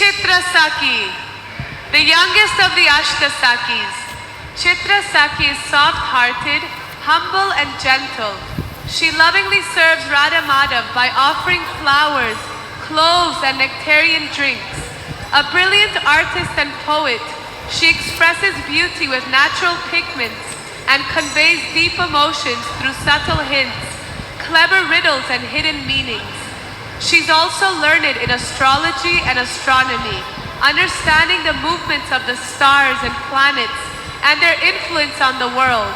Chitra Saki, the youngest of the Ashtasakis. Chitra Saki is soft-hearted, humble and gentle. She lovingly serves Radha Madhav by offering flowers, cloves and nectarian drinks. A brilliant artist and poet, she expresses beauty with natural pigments and conveys deep emotions through subtle hints, clever riddles and hidden meanings. She's also learned in astrology and astronomy, understanding the movements of the stars and planets and their influence on the world.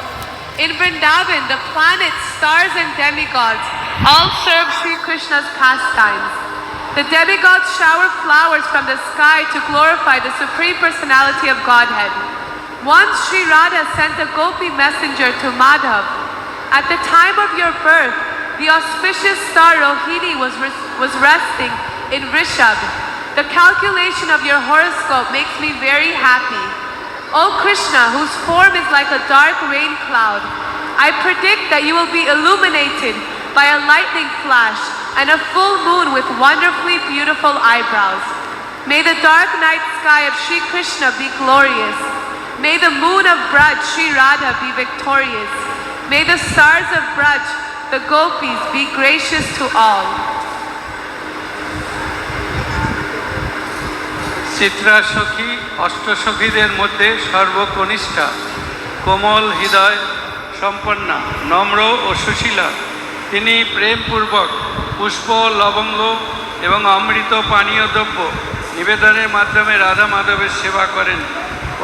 In Vrindavan, the planets, stars, and demigods all serve Sri Krishna's pastimes. The demigods shower flowers from the sky to glorify the Supreme Personality of Godhead. Once Sri Radha sent a gopi messenger to Madhav. At the time of your birth, the auspicious star Rohini was, was resting in Rishab. The calculation of your horoscope makes me very happy. O Krishna, whose form is like a dark rain cloud, I predict that you will be illuminated by a lightning flash and a full moon with wonderfully beautiful eyebrows. May the dark night sky of Sri Krishna be glorious. May the moon of Braj, Sri Radha, be victorious. May the stars of Braj, the gopis, be gracious to all. Chitra সখী অষ্টসখীদের মধ্যে সর্বকনিষ্ঠা কোমল হৃদয় সম্পন্না নম্র ও সুশীলা। তিনি প্রেমপূর্বক পুষ্প লবঙ্গ এবং অমৃত পানীয় দ্রব্য নিবেদনের মাধ্যমে রাধা মাধবের সেবা করেন।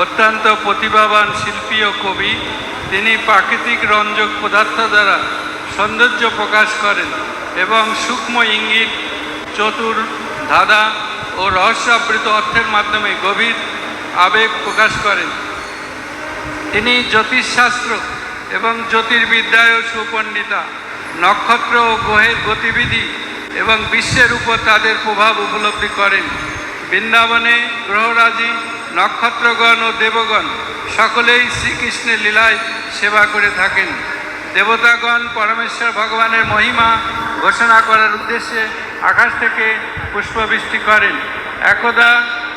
অত্যন্ত প্রতিভাবান শিল্পী ও কবি। তিনি প্রাকৃতিক রঞ্জক পদার্থ দ্বারা সৌন্দর্য প্রকাশ করেন এবং সূক্ষ্ম ইঙ্গিত, চতুর ধাঁধা ও রহস্যাবৃত অর্থের মাধ্যমে গভীর আবেগ প্রকাশ করেন। তিনি জ্যোতিষশাস্ত্র এবং জ্যোতির্বিদ্যায়ও সুপণ্ডিতা, নক্ষত্র ও গ্রহের গতিবিধি এবং বিশ্বের উপর তাদের প্রভাব উপলব্ধি করেন। বৃন্দাবনে গ্রহরাজি, নক্ষত্রগণ ও দেবগণ সকলেই শ্রীকৃষ্ণের লীলায় সেবা করে থাকেন। দেবতাগণ পরমেশ্বর ভগবানের মহিমা ঘোষণা করার উদ্দেশ্যে আকাশ থেকে পুষ্পবৃষ্টি করেন। একদা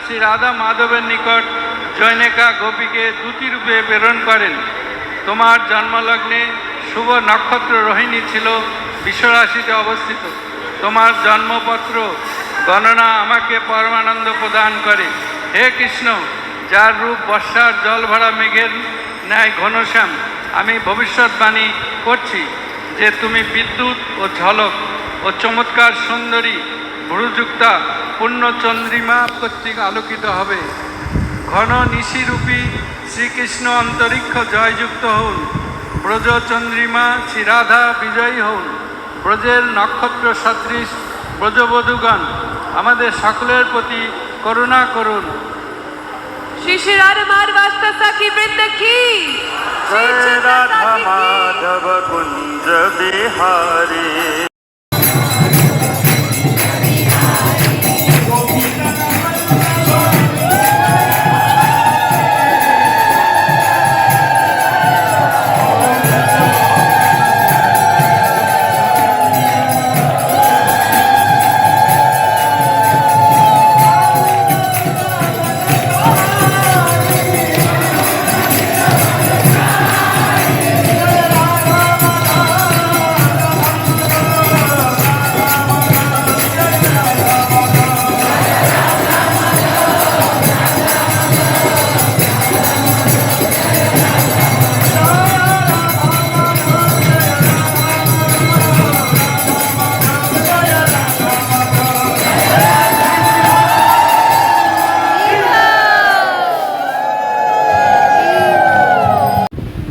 শ্রী রাধা মাধবের নিকট জৈনেকা গোপীকে রূপে প্রেরণ করেন। তোমার জন্মলগ্নে শুভ নক্ষত্র রোহিণী ছিল বিশ্বরাশিতে অবস্থিত। তোমার জন্মপত্র, গণনা আমাকে পরমানন্দ প্রদান করে। হে কৃষ্ণ, যার রূপ বর্ষার জল ভরা মেঘের ন্যায় ঘনশ্যাম আমি ভবিষ্যৎবাণী করছি যে তুমি বিদ্যুৎ ও ঝলক ও চমৎকার সুন্দরী ভ্রুযুক্তা পূর্ণচন্দ্রিমা কর্তৃক আলোকিত হবে। ঘন নিশিরূপী শ্রীকৃষ্ণ অন্তরিক্ষ জয়যুক্ত হন ব্রজ চন্দ্রিমা শ্রীরাধা বিজয়ী হন ব্রজের নক্ষত্র সদৃশ ব্রজবধূগণ, আমাদের সকলের প্রতি করুণা করুন। Shri Shri Radha Madhav Ashtasaki Vrinda ki! Shri जय Chitra Radha Saki ki! Madhav Kunj Bihari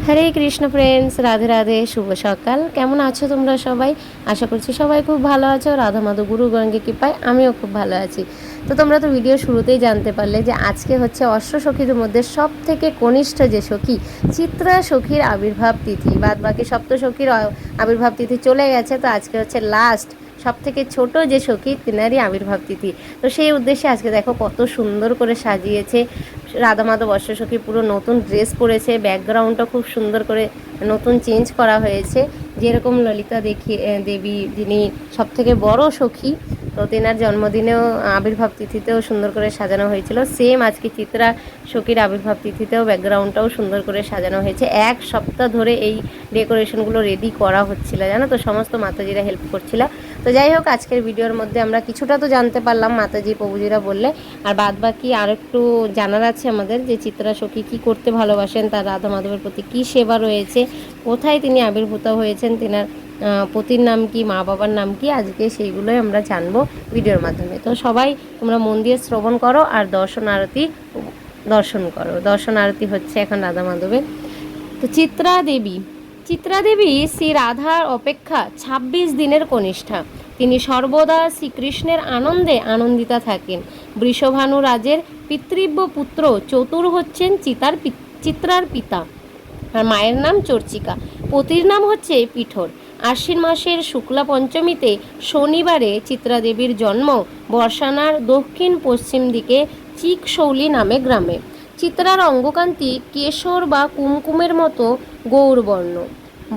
Hare Krishna friends Radhe Radhe, শুভ সকাল। কেমন আছো তোমরা সবাই? আশা করছি সবাই খুব ভালো আছো। রাধা মাধব গুরু গঙ্গে কৃপায় আমিও খুব ভালো আছি। তো তোমরা তো ভিডিও শুরুতেই জানতে পারলে যে আজকে হচ্ছে অশ্ব সখীদের মধ্যে সব থেকে কনিষ্ঠ যে সখী, চিত্রা সখীর আবির্ভাব তিথি। বাদ বাকি সপ্ত সখীর আবির্ভাব তিথি চলে গেছে, তো আজকে হচ্ছে লাস্ট সব থেকে ছোট যে সখী, তিনারই আবির্ভাব তিথি। তো সেই উদ্দেশ্যে আজকে দেখো কত সুন্দর করে সাজিয়েছে। রাধা মাধব অষ্টসখী সখী পুরো নতুন ড্রেস পরেছে ব্যাকগ্রাউন্ডটা খুব সুন্দর করে নতুন চেঞ্জ করা হয়েছে। যেরকম ললিতা দেখি দেবী, যিনি সবথেকে বড় সখী তো তেনার জন্মদিনেও আবির্ভাব তিথিতেও সুন্দর করে সাজানো হয়েছিল। সেম আজকে চিত্রা সখীর আবির্ভাব তিথিতেও ব্যাকগ্রাউন্ডটাও সুন্দর করে সাজানো হয়েছে। এক সপ্তাহ ধরে এই ডেকোরেশনগুলো রেডি করা হচ্ছিল, জানো তো? সমস্ত মাতাজিরা হেল্প করছিল। তো যাই হোক, আজকের ভিডিওর মধ্যে আমরা কিছুটা তো জানতে পারলাম মাতাজি, প্রভুজিরা বললে। আর বাদ বাকি আর একটু জানার আছে আমাদের যে চিত্রা সখী কী করতে ভালোবাসেন, তার রাধা মাধবের প্রতি কী সেবা রয়েছে, কোথায় তিনি আবির্ভূত হয়েছেন, তেনার পতির নাম কি, মা বাবার নাম কি, আজকে সেইগুলোই আমরা জানব ভিডিওর মাধ্যমে। তো সবাই তোমরা মন দিয়ে শ্রবণ করো আর দর্শন আরতি, দর্শন করো। দর্শন আরতি হচ্ছে এখন রাধা মাধবের। তো চিত্রা দেবী চিত্রা দেবী শ্রী রাধার অপেক্ষা ২৬ দিনের কনিষ্ঠা। তিনি সর্বদা শ্রীকৃষ্ণের আনন্দে আনন্দিতা থাকেন। বৃষভানু রাজের পিতৃব্য পুত্র চতুর হচ্ছেন চিতার চিত্রার পিতা। আর মায়ের নাম চর্চিকা। পতির নাম হচ্ছে পিঠর। আশ্বিন মাসের শুক্লা পঞ্চমীতে শনিবারে চিত্রা দেবীর জন্ম বর্ষানার দক্ষিণ পশ্চিম দিকে চিকশৌলি নামে গ্রামে। চিত্রার অঙ্গকান্তি কেশর বা কুমকুমের মতো গৌরবর্ণ।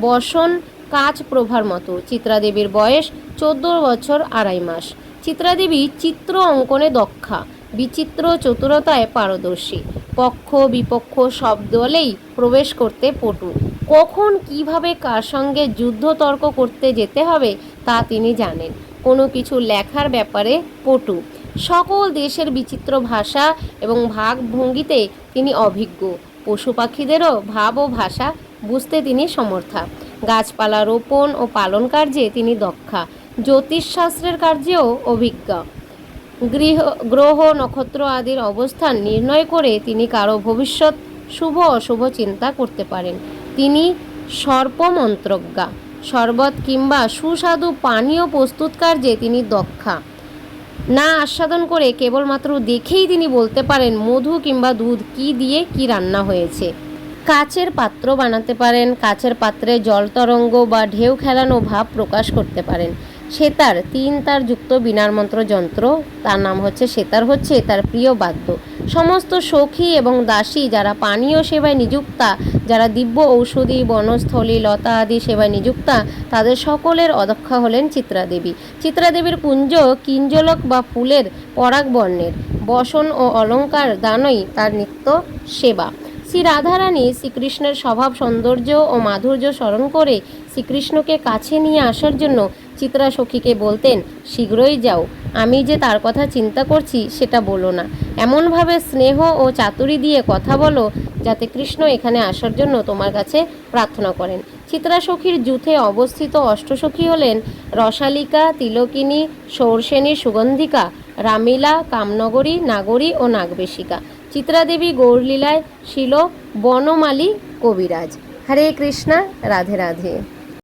বসন কাচ প্রভার মতো। চিত্রা দেবীর বয়স চোদ্দ বছর আড়াই মাস। চিত্রা দেবী চিত্র অঙ্কনে দক্ষা। বিচিত্র চতুরতায় পারদর্শী। পক্ষ বিপক্ষ সব দলেই প্রবেশ করতে পটু। কখন, কীভাবে, কার সঙ্গে যুদ্ধ তর্ক করতে যেতে হবে তা তিনি জানেন। কোনো কিছু লেখার ব্যাপারে পটু। সকল দেশের বিচিত্র ভাষা এবং ভাগ ভঙ্গিতে তিনি অভিজ্ঞ। পশু পাখিদেরও ভাব ও ভাষা বুঝতে তিনি সমর্থা। গাছপালা রোপণ ও পালন কার্যে তিনি দক্ষা। জ্যোতিষশাস্ত্রের কার্যেও অভিজ্ঞ। গৃহ, গ্রহ, নক্ষত্র আদির অবস্থান নির্ণয় করে তিনি কারও ভবিষ্যৎ শুভ অশুভ চিন্তা করতে পারেন। তিনি সর্পমন্ত্রজ্ঞা। শরবত কিংবা সুস্বাদু পানীয় প্রস্তুত কার্যে তিনি দক্ষা। না আস্বাদন করে কেবলমাত্র দেখেই তিনি বলতে পারেন, মধু কিংবা দুধ কি দিয়ে কি রান্না হয়েছে। কাচের পাত্র বানাতে পারেন, কাচের পাত্রে জল তরঙ্গ বা ঢেউ খেলানো ভাব প্রকাশ করতে পারেন। সেতার, তিন তার যুক্ত বিনার মন্ত্র যন্ত্র তার নাম হচ্ছে সেতার, হচ্ছে তার প্রিয় বাদ্য। সমস্ত সখী এবং দাসী যারা পানীয় সেবায় নিযুক্তা, যারা দিব্য ঔষধি, বনস্থলী, লতা আদি সেবায় নিযুক্তা, তাদের সকলের অদক্ষা হলেন চিত্রাদেবী। চিত্রাদেবীর কুঞ্জ কিঞ্জলক বা ফুলের পরাগ বর্ণের। বসন ও অলংকার দানই তার নিত্য সেবা। শ্রী রাধারানী শ্রীকৃষ্ণের স্বভাব, সৌন্দর্য ও মাধুর্য স্মরণ করে শ্রীকৃষ্ণকে কাছে নিয়ে আসার জন্য চিত্রা সখীকে বলতেন, শীঘ্রই যাও। আমি যে তার কথা চিন্তা করছি, সেটা বলো না। এমনভাবে স্নেহ ও চাতুরি দিয়ে কথা বলো, যাতে কৃষ্ণ এখানে আসার জন্য তোমার কাছে প্রার্থনা করেন। চিত্রা সখীর যুথে অবস্থিত অষ্টসখী হলেন রসালিকা, তিলকিনী, সৌরসেনী, সুগন্ধিকা, রামিলা, কামনগরী, নাগরী ও নাগবেশিকা। চিত্রাদেবী গৌরলীলায় ছিল বনমালী, কবিরাজ। হরে কৃষ্ণা, রাধে রাধে।